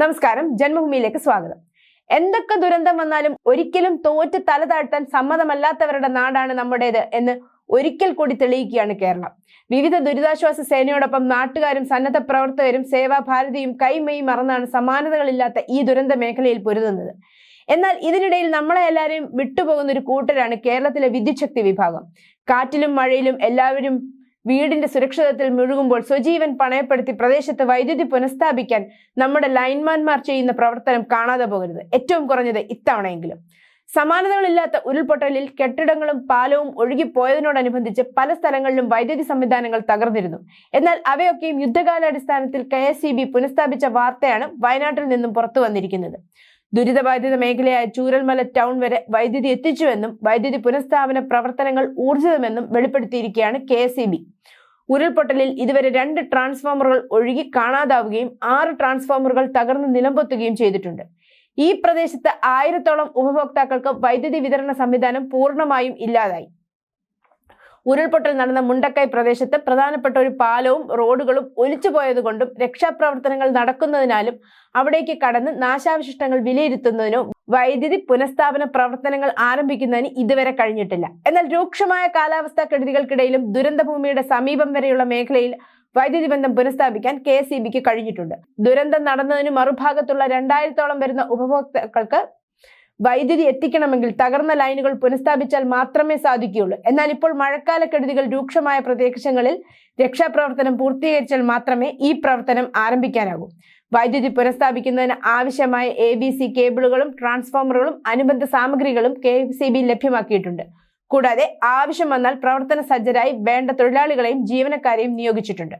നമസ്കാരം. ജന്മഭൂമിയിലേക്ക് സ്വാഗതം. എന്തൊക്കെ ദുരന്തം വന്നാലും ഒരിക്കലും തോറ്റ് തല താഴ്ത്താൻ സമ്മതമല്ലാത്തവരുടെ നാടാണ് നമ്മുടേത് എന്ന് ഒരിക്കൽ കൂടി തെളിയിക്കുകയാണ് കേരളം. വിവിധ ദുരിതാശ്വാസ സേനയോടൊപ്പം നാട്ടുകാരും സന്നദ്ധ പ്രവർത്തകരും സേവാഭാരതിയും കൈമൈ മറന്നാണ് സമാനതകളില്ലാത്ത ഈ ദുരന്ത മേഖലയിൽ പൊരുതുന്നത്. എന്നാൽ ഇതിനിടയിൽ നമ്മളെ എല്ലാവരെയും വിട്ടുപോകുന്ന ഒരു കൂട്ടരാണ് കേരളത്തിലെ വിദ്യുച്ഛക്തി വിഭാഗം. കാറ്റിലും മഴയിലും എല്ലാവരും വീടിന്റെ സുരക്ഷിതത്തിൽ മുഴുകുമ്പോൾ സ്വജീവൻ പണയപ്പെടുത്തി പ്രദേശത്ത് വൈദ്യുതി പുനഃസ്ഥാപിക്കാൻ നമ്മുടെ ലൈൻമാൻമാർ ചെയ്യുന്ന പ്രവർത്തനം കാണാതെ പോകരുത്. ഏറ്റവും കുറഞ്ഞത് ഇത്തവണയെങ്കിലും. സമാനതകളില്ലാത്ത ഉരുൾപൊട്ടലിൽ കെട്ടിടങ്ങളും പാലവും ഒഴുകിപ്പോയതിനോടനുബന്ധിച്ച് പല സ്ഥലങ്ങളിലും വൈദ്യുതി സംവിധാനങ്ങൾ തകർന്നിരുന്നു. എന്നാൽ അവയൊക്കെയും യുദ്ധകാലാടിസ്ഥാനത്തിൽ കെ എസ് സി ബി പുനഃസ്ഥാപിച്ച വാർത്തയാണ് വയനാട്ടിൽ നിന്നും പുറത്തു വന്നിരിക്കുന്നത്. ദുരിതബാധിത മേഖലയായ ചൂരൽമല ടൗൺ വരെ വൈദ്യുതി എത്തിച്ചുവെന്നും വൈദ്യുതി പുനഃസ്ഥാപന പ്രവർത്തനങ്ങൾ ഊർജിതമെന്നും വെളിപ്പെടുത്തിയിരിക്കുകയാണ് കെ ഉരുൾപൊട്ടലിൽ ഇതുവരെ രണ്ട് ട്രാൻസ്ഫോമറുകൾ ഒഴുകി കാണാതാവുകയും ആറ് ട്രാൻസ്ഫോമറുകൾ തകർന്ന് നിലംപൊത്തുകയും ചെയ്തിട്ടുണ്ട്. ഈ പ്രദേശത്ത് ആയിരത്തോളം ഉപഭോക്താക്കൾക്ക് വൈദ്യുതി വിതരണ സംവിധാനം പൂർണമായും ഇല്ലാതായി. ഉരുൾപൊട്ടൽ നടന്ന മുണ്ടക്കൈ പ്രദേശത്ത് പ്രധാനപ്പെട്ട ഒരു പാലവും റോഡുകളും ഒലിച്ചുപോയതുകൊണ്ടും രക്ഷാപ്രവർത്തനങ്ങൾ നടക്കുന്നതിനാലും അവിടേക്ക് കടന്ന് നാശാവശിഷ്ടങ്ങൾ വിലയിരുത്തുന്നതിനോ വൈദ്യുതി പുനഃസ്ഥാപന പ്രവർത്തനങ്ങൾ ആരംഭിക്കുന്നതിന് ഇതുവരെ കഴിഞ്ഞിട്ടില്ല. എന്നാൽ രൂക്ഷമായ കാലാവസ്ഥാ കെടുതികൾക്കിടയിലും ദുരന്തഭൂമിയുടെ സമീപം വരെയുള്ള മേഖലയിൽ വൈദ്യുതി ബന്ധം പുനഃസ്ഥാപിക്കാൻ കെ എസ് ഇ ബിക്ക് കഴിഞ്ഞിട്ടുണ്ട്. ദുരന്തം നടന്നതിന് മറുഭാഗത്തുള്ള രണ്ടായിരത്തോളം വരുന്ന ഉപഭോക്താക്കൾക്ക് വൈദ്യുതി എത്തിക്കണമെങ്കിൽ തകർന്ന ലൈനുകൾ പുനഃസ്ഥാപിച്ചാൽ മാത്രമേ സാധിക്കുകയുള്ളൂ. എന്നാൽ ഇപ്പോൾ മഴക്കാല കെടുതികൾ രൂക്ഷമായ പ്രദേശങ്ങളിൽ രക്ഷാപ്രവർത്തനം പൂർത്തീകരിച്ചാൽ മാത്രമേ ഈ പ്രവർത്തനം ആരംഭിക്കാനാകൂ. വൈദ്യുതി പുനഃസ്ഥാപിക്കുന്നതിന് ആവശ്യമായ എ ബി സി കേബിളുകളും ട്രാൻസ്ഫോമറുകളും അനുബന്ധ സാമഗ്രികളും കെ സി ബി ലഭ്യമാക്കിയിട്ടുണ്ട്. കൂടാതെ ആവശ്യം വന്നാൽ പ്രവർത്തന സജ്ജരായി വേണ്ട തൊഴിലാളികളെയും ജീവനക്കാരെയും നിയോഗിച്ചിട്ടുണ്ട്.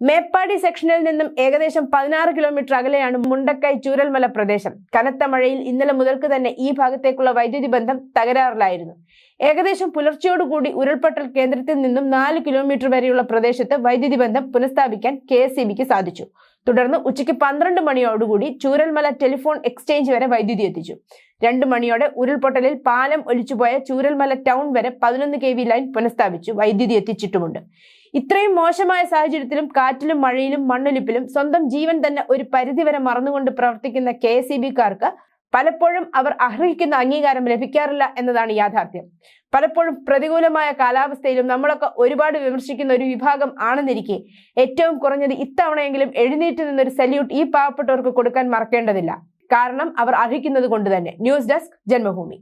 മേപ്പാടി സെക്ഷനിൽ നിന്നും ഏകദേശം പതിനാറ് കിലോമീറ്റർ അകലെയാണ് മുണ്ടക്കൈ ചൂരൽമല പ്രദേശം. കനത്ത മഴയിൽ ഇന്നലെ മുതൽക്ക് തന്നെ ഈ ഭാഗത്തേക്കുള്ള വൈദ്യുതി ബന്ധം തകരാറിലായിരുന്നു. ഏകദേശം പുലർച്ചയോടുകൂടി ഉരുൾപൊട്ടൽ കേന്ദ്രത്തിൽ നിന്നും നാല് കിലോമീറ്റർ വരെയുള്ള പ്രദേശത്ത് വൈദ്യുതി ബന്ധം പുനഃസ്ഥാപിക്കാൻ കെ സാധിച്ചു. തുടർന്ന് ഉച്ചയ്ക്ക് പന്ത്രണ്ട് മണിയോടുകൂടി ചൂരൽമല ടെലിഫോൺ എക്സ്ചേഞ്ച് വരെ വൈദ്യുതി എത്തിച്ചു. രണ്ടു മണിയോടെ ഉരുൾപൊട്ടലിൽ പാലം ഒലിച്ചുപോയ ചൂരൽമല ടൗൺ വരെ പതിനൊന്ന് കെ ലൈൻ പുനഃസ്ഥാപിച്ചു വൈദ്യുതി എത്തിച്ചിട്ടുമുണ്ട്. ഇത്രയും മോശമായ സാഹചര്യത്തിലും കാറ്റിലും മഴയിലും മണ്ണൊലിപ്പിലും സ്വന്തം ജീവൻ തന്നെ ഒരു പരിധിവരെ മറന്നുകൊണ്ട് പ്രവർത്തിക്കുന്ന കെ എസ് പലപ്പോഴും അവർ അർഹിക്കുന്ന അംഗീകാരം ലഭിക്കാറില്ല എന്നതാണ് യാഥാർത്ഥ്യം. പലപ്പോഴും പ്രതികൂലമായ കാലാവസ്ഥയിലും നമ്മളൊക്കെ ഒരുപാട് വിമർശിക്കുന്ന ഒരു വിഭാഗം ആണെന്നിരിക്കെ ഏറ്റവും കുറഞ്ഞത് ഇത്തവണയെങ്കിലും എഴുന്നേറ്റ് നിന്നൊരു സല്യൂട്ട് ഈ പാവപ്പെട്ടവർക്ക് കൊടുക്കാൻ മറക്കേണ്ടതില്ല. കാരണം അവർ അർഹിക്കുന്നത് കൊണ്ട് തന്നെ. News desk Janmabhumi.